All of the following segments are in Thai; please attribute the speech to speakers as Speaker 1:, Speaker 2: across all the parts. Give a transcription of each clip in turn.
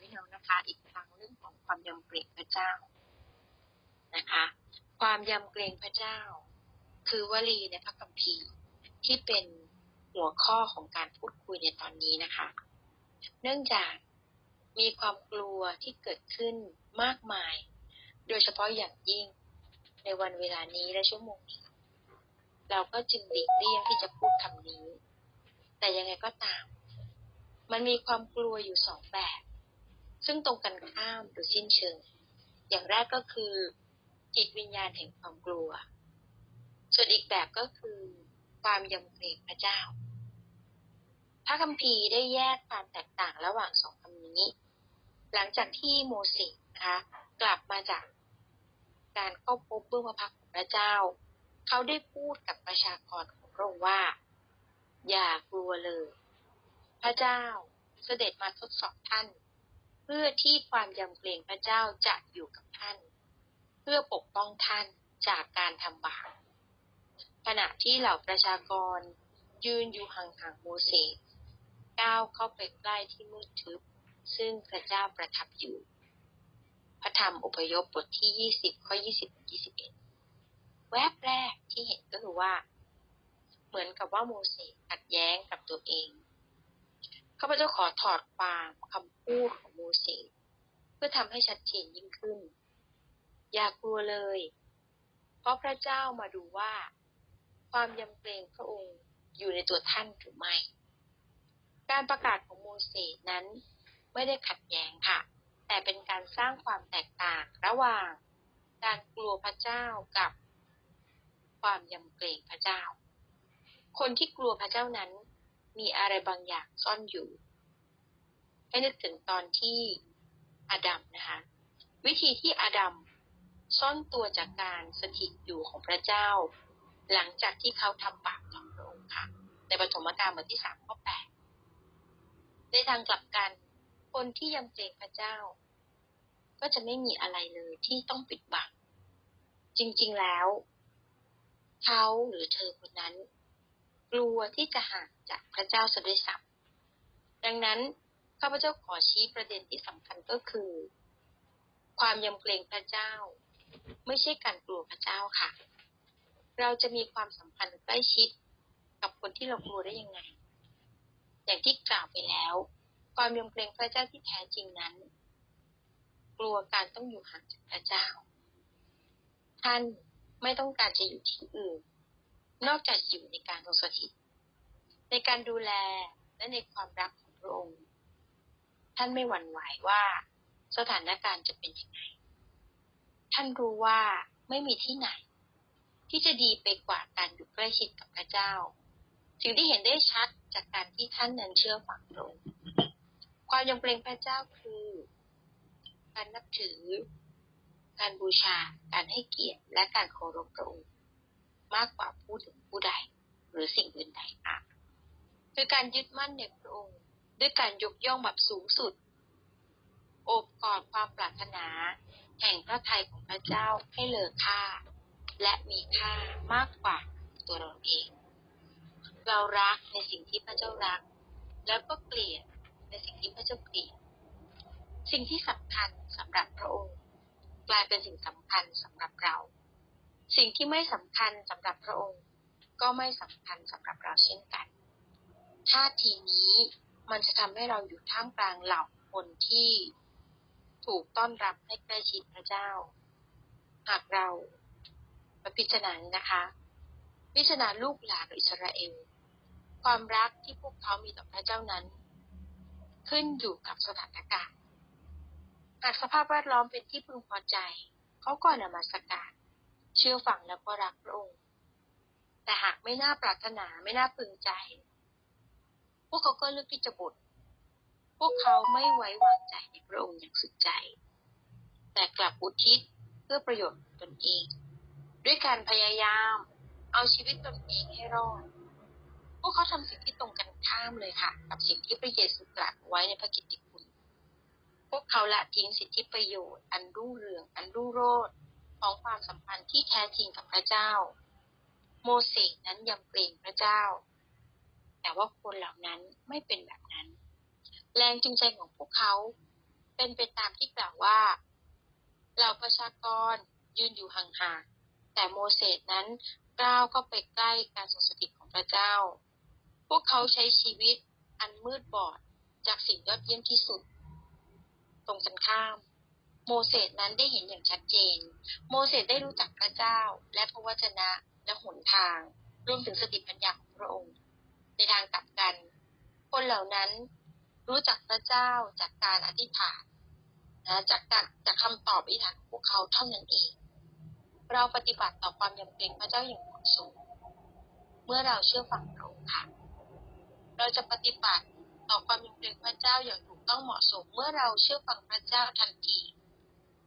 Speaker 1: พี่น้องนะคะ อีกครั้งเรื่องของความยำเกรงพระเจ้านะคะ ความยำเกรงพระเจ้า คือวลีในพระคัมภีร์ที่เป็นหัวข้อของการพูดคุยในตอนนี้นะคะ เนื่องจากมีความกลัวที่เกิดขึ้นมากมาย โดยเฉพาะอย่างยิ่งในวันเวลานี้และชั่วโมงนี้เราก็จึงหลีกเลี่ยงที่จะพูดคำนี้ แต่ยังไงก็ตาม มันมีความกลัวอยู่สองแบบ ซึ่งตรงกันข้ามโดยสิ้นเชิง อย่างแรกก็คือ จิตวิญญาณแห่งความกลัว ส่วนอีกแบบก็คือความยำเกรงพระเจ้า พระคัมภีร์ได้แยกความแตกต่างระหว่างสองคำนี้ หลังจากที่โมเสสนะคะกลับมาจากการเข้าพบเบื้องพระพักของพระเจ้า เขาได้พูดกับประชากรของพระองค์ว่า อย่ากลัวเลย พระเจ้าเสด็จมาทดสอบท่าน พื่อที่ความยำเกรงพระเจ้าจะอยู่กับท่าน เพื่อปกป้องท่านจากการทำบาปขณะที่เหล่าประชากร ยืนอยู่ห่างๆโมเสสก้าวเข้าไปใกล้ที่มืดทึบ ซึ่งพระเจ้าประทับอยู่ พระธรรมอพยพบทที่ 20 ข้อ 20 21 แวบแรกที่เห็นก็คือว่า เหมือนกับว่าโมเสสขัดแย้งกับตัวเอง ข้าพเจ้าขอถอดความคำพูดของโมเสสเพื่อทำให้ชัดเจนยิ่งขึ้น อย่ากลัวเลย เพราะพระเจ้ามาดูว่า ความยำเกรงพระองค์อยู่ในตัวท่านหรือไม่ การประกาศของโมเสสนั้นไม่ได้ขัดแย้งค่ะ แต่เป็นการสร้างความแตกต่างระหว่าง การกลัวพระเจ้ากับความยำเกรงพระเจ้า คนที่กลัวพระเจ้านั้น มีอะไรบางอย่างซ่อนอยู่ ให้นึกถึงตอนที่อาดัมนะคะ วิธีที่อาดัมซ่อนตัวจากการสถิตอยู่ของพระเจ้า หลังจากที่เขาทำบาปต่อพระองค์ค่ะ ในปฐมกาลบทที่สามข้อแปดในทางกลับกัน คนที่ยำเกรงพระเจ้า ก็จะไม่มีอะไรเลยที่ต้องปิดบัง จริงๆแล้ว เขาหรือเธอคนนั้น กลัวที่จะห่างจากพระเจ้าซะด้วยซ้ำดังนั้นข้าพเจ้าขอชี้ประเด็นที่สำคัญก็คือ ความยำเกรงพระเจ้า ไม่ใช่การกลัวพระเจ้าค่ะ เราจะมีความสัมพันธ์ใกล้ชิดกับคนที่เรากลัวได้ยังไง อย่างที่กล่าวไปแล้ว ความยำเกรงพระเจ้าที่แท้จริงนั้น กลัวการต้องอยู่ห่างจากพระเจ้า ท่านไม่ต้องการจะอยู่ที่อื่น นอกจากอยู่ในการทรงสถิต ในการดูแลและในความรักของพระองค์ ท่านไม่หวั่นไหวว่าสถานการณ์จะเป็นยังไง ท่านรู้ว่าไม่มีที่ไหน ที่จะดีไปกว่าการอยู่ใกล้ชิดกับพระเจ้า สิ่งที่เห็นได้ชัดจากการที่ท่านนั้นเชื่อฝังพระองค์ความยำเกรงพระเจ้าคือ การนับถือ การบูชา การให้เกียรติ และการเคารพพระองค์ มากกว่าผู้ถึงผู้ใด หรือสิ่งอื่นใดค่ะคือการยึดมั่นในพระองค์ ด้วยการยกย่องแบบสูงสุดโอบกอดความปรารถนา แห่งพระทัยของพระเจ้าให้เลอค่า และมีค่ามากกว่าตัวเราเอง เรารักในสิ่งที่พระเจ้ารัก แล้วก็เกลียดในสิ่งที่พระเจ้าเกลียดสิ่งที่สำคัญสำหรับพระองค์ กลายเป็นสิ่งสำคัญสำหรับเรา สิ่งที่ไม่สำคัญสำหรับพระองค์ ก็ไม่สำคัญสำหรับเราเช่นกันท่าทีนี้มันจะทำให้เราอยู่ท่ามกลางเหล่าคนที่ถูกต้อนรับให้ใกล้ชิดพระเจ้า หากเรามาพิจารณานะคะ พิจารณาลูกหลานอิสราเอลความรักที่พวกเขามีต่อพระเจ้านั้น ขึ้นอยู่กับสถานการณ์หากสภาพแวดล้อมเป็นที่พึงพอใจ เขาก็นมาสการ เชื่อฟังแล้วก็รักพระองค์ แต่หากไม่น่าปรารถนาไม่น่าพึงใจ พวกเขาก็เลือกที่จะบ่นพวกเขาไม่ไว้วางใจในพระองค์อย่างสุดใจ แต่กลับอุทิศเพื่อประโยชน์ตนเอง ด้วยการพยายาม เอาชีวิตตนเองให้รอด พวกเขาทำสิ่งที่ตรงกันข้ามเลยค่ะ กับสิ่งที่พระเยซูตรัสไว้ในพระกิตติคุณ พวกเขาละทิ้งสิทธิประโยชน์ อันรุ่งเรือง อันรุ่งโรจน์ ของความสัมพันธ์ที่แท้จริงกับพระเจ้า โมเสสนั้นยำเกรงพระเจ้า แต่ว่าคนเหล่านั้นไม่เป็นแบบนั้น แรงจูงใจของพวกเขา เป็นไปตามที่กล่าวว่าเหล่าประชากรยืนอยู่ห่างๆแต่โมเสสนั้นก้าวเข้าไปใกล้การทรงสถิตของพระเจ้า พวกเขาใช้ชีวิตอันมืดบอดจากสิ่งยอดเยี่ยมที่สุด ตรงกันข้าม โมเสสนั้นได้เห็นอย่างชัดเจน โมเสสได้รู้จักพระเจ้า และพระวจนะและหนทาง รวมถึงสติปัญญาของพระองค์ ในทางกลับกัน คนเหล่านั้นรู้จักพระเจ้าจากการอธิษฐานนะจากการจากคำตอบอธิษฐานของพวกเขาเท่านั้นเอง เราปฏิบัติต่อความยำเกรงพระเจ้าอย่างเหมาะสมเมื่อเราเชื่อฟังพระองค์ค่ะ เราจะปฏิบัติต่อความยำเกรงพระเจ้าอย่างถูกต้องเหมาะสม เมื่อเราเชื่อฟังพระเจ้าทันที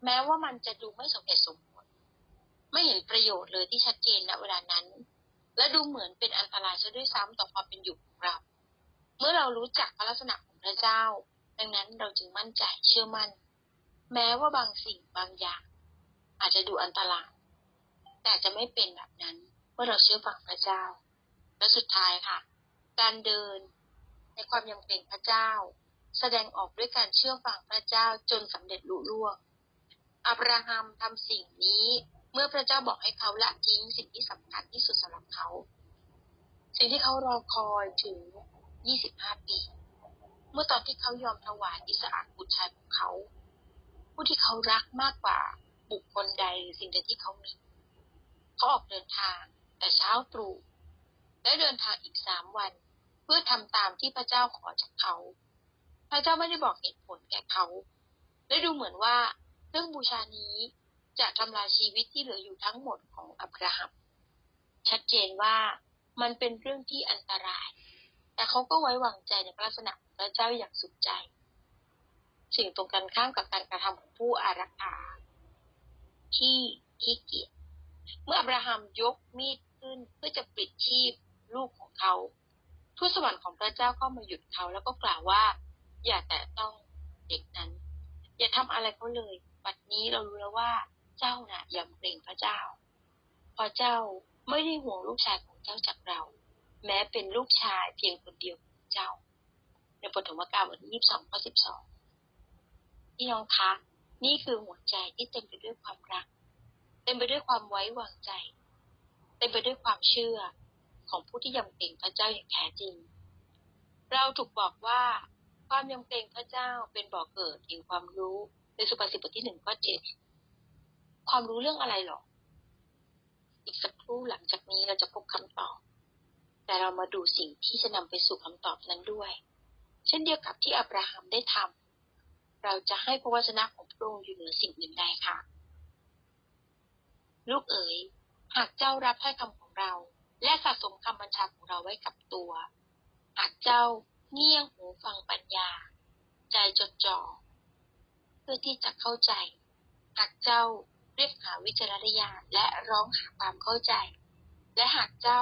Speaker 1: แม้ว่ามันจะดูไม่สมเหตุสมผลไม่เห็นประโยชน์เลยที่ชัดเจนณเวลานั้น และดูเหมือนเป็นอันตรายซะด้วยซ้ำต่อความเป็นอยู่ของเรา เมื่อเรารู้จักพระลักษณะของพระเจ้า ดังนั้นเราจึงมั่นใจเชื่อมั่น แม้ว่าบางสิ่งบางอย่าง อาจจะดูอันตรายแต่จะไม่เป็นแบบนั้นเมื่อเราเชื่อฟังพระเจ้า และสุดท้ายค่ะ การเดินในความยำเกรงพระเจ้า แสดงออกด้วยการเชื่อฟังพระเจ้าจนสำเร็จลุล่วง อับราฮัมทำสิ่งนี้เมื่อพระเจ้าบอกให้เขาละทิ้งสิ่งที่สำคัญที่สุดสำหรับเขา สิ่งที่เขารอคอยถึง 25 ปี เมื่อตอนที่เขายอมถวายอิสอักบุตรชายของเขา ผู้ที่เขารักมากกว่าบุคคลใดหรือสิ่งใดที่เขามี เขาออกเดินทางแต่เช้าตรู่และเดินทางอีกสามวัน เพื่อทำตามที่พระเจ้าขอจากเขา พระเจ้าไม่ได้บอกเหตุผลแก่เขา และดูเหมือนว่า เรื่องบูชานี้จะทำลายชีวิตที่เหลืออยู่ทั้งหมดของอับราฮัมชัดเจนว่ามันเป็นเรื่องที่อันตราย แต่เขาก็ไว้วางใจในพระลักษณะพระเจ้าอย่างสุดใจ สิ่งตรงกันข้ามกับการกระทำของผู้อารักขาที่ขี้เกียจเมื่ออับราฮัมยกมีดขึ้นเพื่อจะปิดชีพลูกของเขาทูตสวรรค์ของพระเจ้าก็มาหยุดเขาแล้วก็กล่าวว่า อย่าแตะต้องเด็กนั้น อย่าทำอะไรเขาเลย บัดนี้เรารู้แล้วว่าเจ้าน่ะยำเกรงพระเจ้าพราะเจ้าไม่ได้ห่วงลูกชายของเจ้าจากเรา แม้เป็นลูกชายเพียงคนเดียวของเจ้า ในปฐมกาลบทที่ยี่สิบสองข้อสิบสองพี่น้องคะนี่คือหัวใจที่เต็มไปด้วยความรัก เต็มไปด้วยความไว้วางใจ เต็มไปด้วยความเชื่อของผู้ที่ยำเกรงพระเจ้าอย่างแท้จริง เราถูกบอกว่า ความยำเกรงพระเจ้าเป็นบ่อกเกิดแห่งความรู้ ในสุภาษิตบทที่หนึ่งข้อเจ็ดความรู้เรื่องอะไรหรอ อีกสักครู่หลังจากนี้เราจะพบคำตอบ แต่เรามาดูสิ่งที่จะนำไปสู่คำตอบนั้นด้วย เช่นเดียวกับที่อับราฮัมได้ทำเราจะให้พระวจนะของพระองค์อยู่เหนือสิ่งอื่นใดค่ะ ลูกเอ๋ย หากเจ้ารับถ้อยคำของเรา และสะสมคำบัญชาของเราไว้กับตัว หากเจ้าเงี่ยงหูฟังปัญญา ใจจดจ่อ เพื่อที่จะเข้าใจ หากเจ้าเรียกหาวิจารณญาณและร้องหาความเข้าใจ และหากเจ้า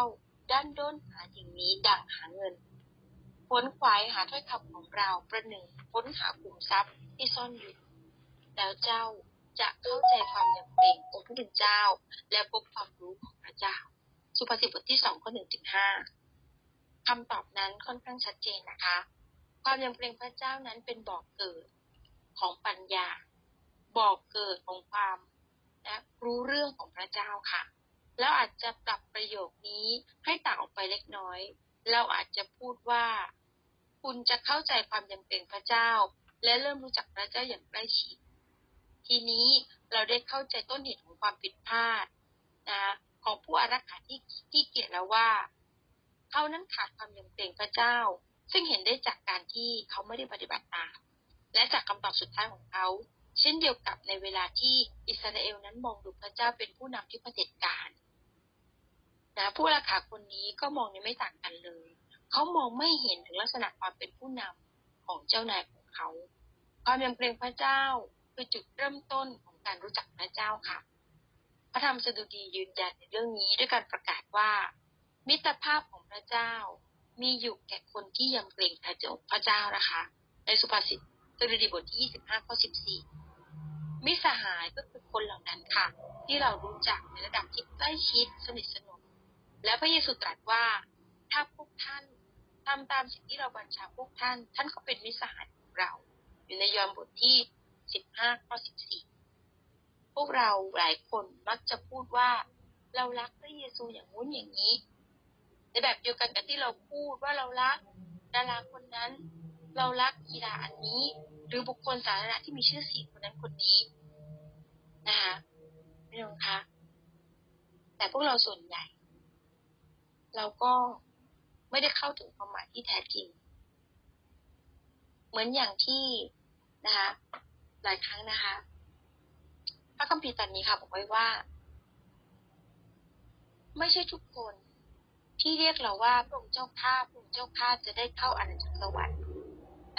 Speaker 1: ด้านด้นหาสิ่งนี้ดังหาเงินค้นควายหาถ้อยคำของเราประหนึ่งค้นหาขุมทรัพย์ที่ซ่อนอยู่ แล้วเจ้าจะเข้าใจความยำเกรงองค์ผู้เป็นเจ้า และพบความรู้ของพระเจ้า สุภาษิตบทที่สองข้อหนึ่งถึงห้าคำตอบนั้นค่อนข้างชัดเจนนะคะ ความยำเกรงพระเจ้านั้นเป็นบอกเกิด ของปัญญา บอกเกิดของความและรู้เรื่องของพระเจ้าค่ะ แล้วอาจจะปรับประโยคนี้ให้ต่างออกไปเล็กน้อย เราอาจจะพูดว่า คุณจะเข้าใจความยำเกรงพระเจ้า และเริ่มรู้จักพระเจ้าอย่างใกล้ชิด ทีนี้เราได้เข้าใจต้นเหตุของความผิดพลาดนะของผู้อารักขาที่ที่เกียจแล้วว่า เขานั้นขาดความยำเกรงพระเจ้า ซึ่งเห็นได้จากการที่เขาไม่ได้ปฏิบัติตาม และจากคำตอบสุดท้ายของเขา เช่นเดียวกับในเวลาที่อิสราเอลนั้นมองดูพระเจ้าเป็นผู้นำที่เผด็จการนะผู้ราคาคนนี้ก็มองในไม่ต่างกันเลย เขามองไม่เห็นถึงลักษณะความเป็นผู้นำของเจ้านายของเขา ความยำเกรงพระเจ้าคือจุดเริ่มต้นของการรู้จักพระเจ้าค่ะ พระธรรมสดุดียืนยันในเรื่องนี้ด้วยการประกาศว่า มิตรภาพของพระเจ้ามีอยู่แก่คนที่ยำเกรงพระเจ้านะคะ ในสุภาษิต สดุดีบทที่ 25 ข้อ 14 มิสหายก็คือคนเหล่านั้นค่ะ ที่เรารู้จักในระดับที่ใกล้ชิดสนิทสนม และพระเยซูตรัสว่า ถ้าพวกท่านทำตามสิ่งที่เราบัญชาพวกท่าน ท่านก็เป็นมิสหายของเรา อยู่ในยอห์นบทที่ 15 ข้อ 14 พวกเราหลายคนมักจะพูดว่าเรารักพระเยซูอย่างงู้นอย่างนี้ ในแบบเดียวกันกับที่เราพูดว่าเรารักดาราคนนั้น เรารักกีฬาอันนี้ หรือบุคคลสาธารณะที่มีชื่อเสียงคนนั้นคนนี้นะคะพี่น้องคะแต่พวกเราส่วนใหญ่ เราก็ไม่ได้เข้าถึงความหมายที่แท้จริง เหมือนอย่างที่นะคะหลายครั้งนะคะพระคัมภีร์ตอนนี้ค่ะบอกไว้ว่า ไม่ใช่ทุกคนที่เรียกเราว่าพระองค์เจ้าข้าพระองค์เจ้าข้าจะได้เข้าอาณาจักรสวรรค์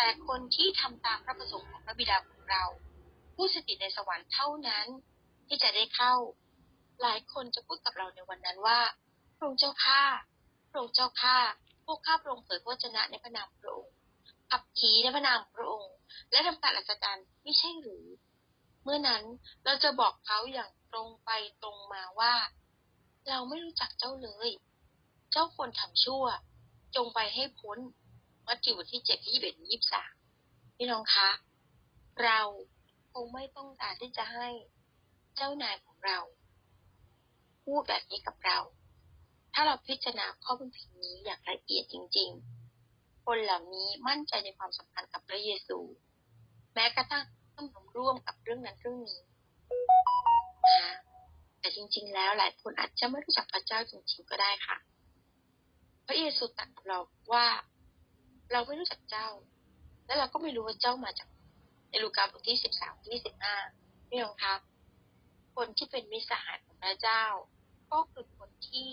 Speaker 1: แต่คนที่ทำตามพระประสงค์ของพระบิดาของเรา ผู้สถิตในสวรรค์เท่านั้น ที่จะได้เข้า หลายคนจะพูดกับเราในวันนั้นว่าพระองค์เจ้าข้าพระองค์เจ้าข้าพวกข้าพระองค์เผยพระวจนะในพระนามพระองค์ขับขี่ในพระนามพระองค์ และทำการอัศจรรย์ไม่ใช่หรือ เมื่อนั้นเราจะบอกเขาอย่างตรงไปตรงมาว่า เราไม่รู้จักเจ้าเลย เจ้าคนทำชั่ว จงไปให้พ้น มัทธิวบทที่เจ็ดที่ยี่สิบเอ็ดยี่สิบสามพี่น้องคะ เราคงไม่ต้องการที่จะให้เจ้านายของเรา พูดแบบนี้กับเรา ถ้าเราพิจารณาข้อบัญญัตินี้อย่างละเอียดจริง ๆ คนเหล่านี้มั่นใจในความสัมพันธ์กับพระเยซู แม้กระทั่งต้องทำร่วมกับเรื่องนั้นเรื่องนี้นะแต่จริง ๆ แล้วหลายคนอาจจะไม่รู้จักพระเจ้าจริง ๆ ก็ได้ค่ะ พระเยซูตรัสบเราว่า เราไม่รู้จักเจ้า และเราก็ไม่รู้ว่าเจ้ามาจากในลูกาบทที่สิบสามที่สิบห้าพี่น้องครับ คนที่เป็นมิสหายของพระเจ้า ก็คือคนที่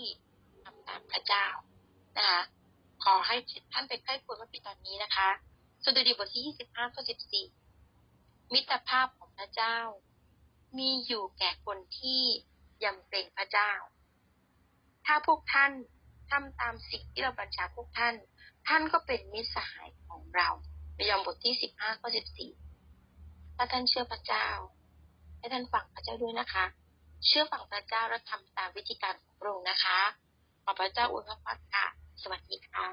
Speaker 1: ทำตามพระเจ้านะคะขอให้ท่านไปใกล้ควรว่าปีตอนนี้นะคะสดุดีบทที่ยี่สิบห้าข้อสิบสี่มิตรภาพของพระเจ้า มีอยู่แก่คนที่ยำเกรงพระเจ้า ถ้าพวกท่านทำตามสิ่งที่เราบัญชาพวกท่าน ท่านก็เป็นมิตรสหายของเราในยอมบทที่สิบห้าข้อสิบสี่ถ้าท่านเชื่อพระเจ้า ให้ท่านฟังพระเจ้าด้วยนะคะ เชื่อฟังพระเจ้าและทำตามวิธีการของพระองค์นะคะ ขอพระเจ้าอวยพรค่ะ สวัสดีค่ะ